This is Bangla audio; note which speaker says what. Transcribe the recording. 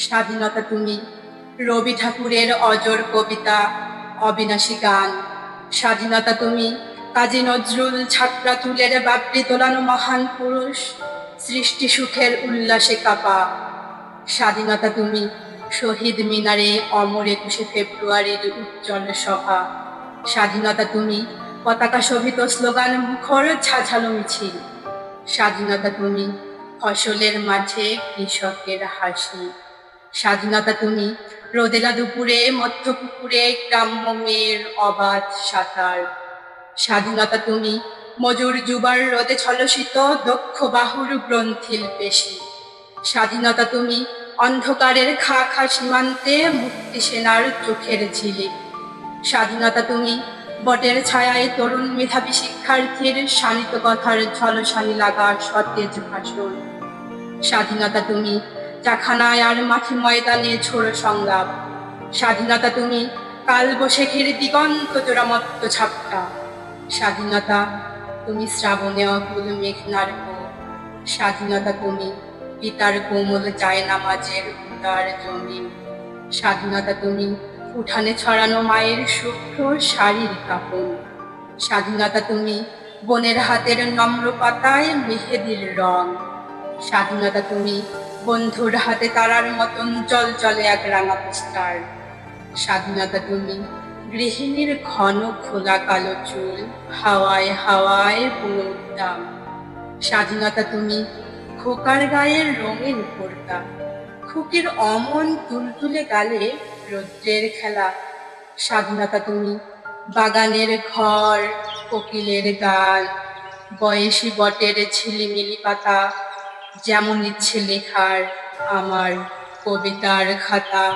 Speaker 1: স্বাধীনতা তুমি। রবি ঠাকুরের অজর কবিতা, অবিনাশী গান। স্বাধীনতা তুমি। কাজী নজরুল ছাত্রা তুলের বাপড়ি তোলানো মহান পুরুষ। সৃষ্টি সুখের উল্লাসে কাপা। স্বাধীনতা তুমি। শহীদ মিনারে অমর একুশে ফেব্রুয়ারির উজ্জ্বল সভা। স্বাধীনতা তুমি। পতাকা শোভিত স্লোগান মুখর ঝাঝালো মিছিল। স্বাধীনতা তুমি। ফসলের মাঝে কৃষকের হাসি। স্বাধীনতা তুমি। রোদেলা দুপুরে, মধ্য পুকুরে, গ্রাম্য মেয়ের অবাধ সাঁতার। স্বাধীনতা তুমি। মজুর যুবার রোদে ছলসিত, দক্ষ বাহুর গ্রন্থিল পেশি। স্বাধীনতা তুমি। অন্ধকারের খা খা সীমান্তে মুক্তি সেনার চোখের ঝিলিক স্বাধীনতা তুমি। বটের ছায়ায় তরুণ মেধাবী শিক্ষার্থীর শানিত কথার ঝলসানি লাগা সতেজ ভাষণ স্বাধীনতা তুমি। চাখানায় আর মাঠে ময়দানে ছোড়ো সংলাপ। স্বাধীনতা তুমি, কাল বসেখের দিগন্ত জোড়ামত্ত ছাপটা। স্বাধীনতা তুমি শ্রাবণে অকুল মেঘনার স্বাধীনতা তুমি, পিতার কোমল যায় নামাজের উদার জমি। স্বাধীনতা তুমি, উঠানে ছড়ানো মায়ের শুভ্র শাড়ির কাপন। স্বাধীনতা তুমি, বনের হাতের নম্র পাতায় মেহেদির রং। স্বাধীনতা তুমি বন্ধুর হাতে তারার মতন জল জলে এক রাঙা পোস্টার। স্বাধীনতা তুমি, গৃহিণীর ঘন খোলা কালো চুল, হাওয়ায় হাওয়ায় উদ্দাম স্বাধীনতা তুমি, খোকার গায়ের রঙিন পর্দা খুকির অমন তুলতুলে গালে রৌদ্রের খেলা। স্বাধীনতা তুমি, বাগানের ঘর, কোকিলের গান বয়সী বটের ঝিলিমিলি পাতা যেমন ইচ্ছে লেখার আমার কবিতার খাতা।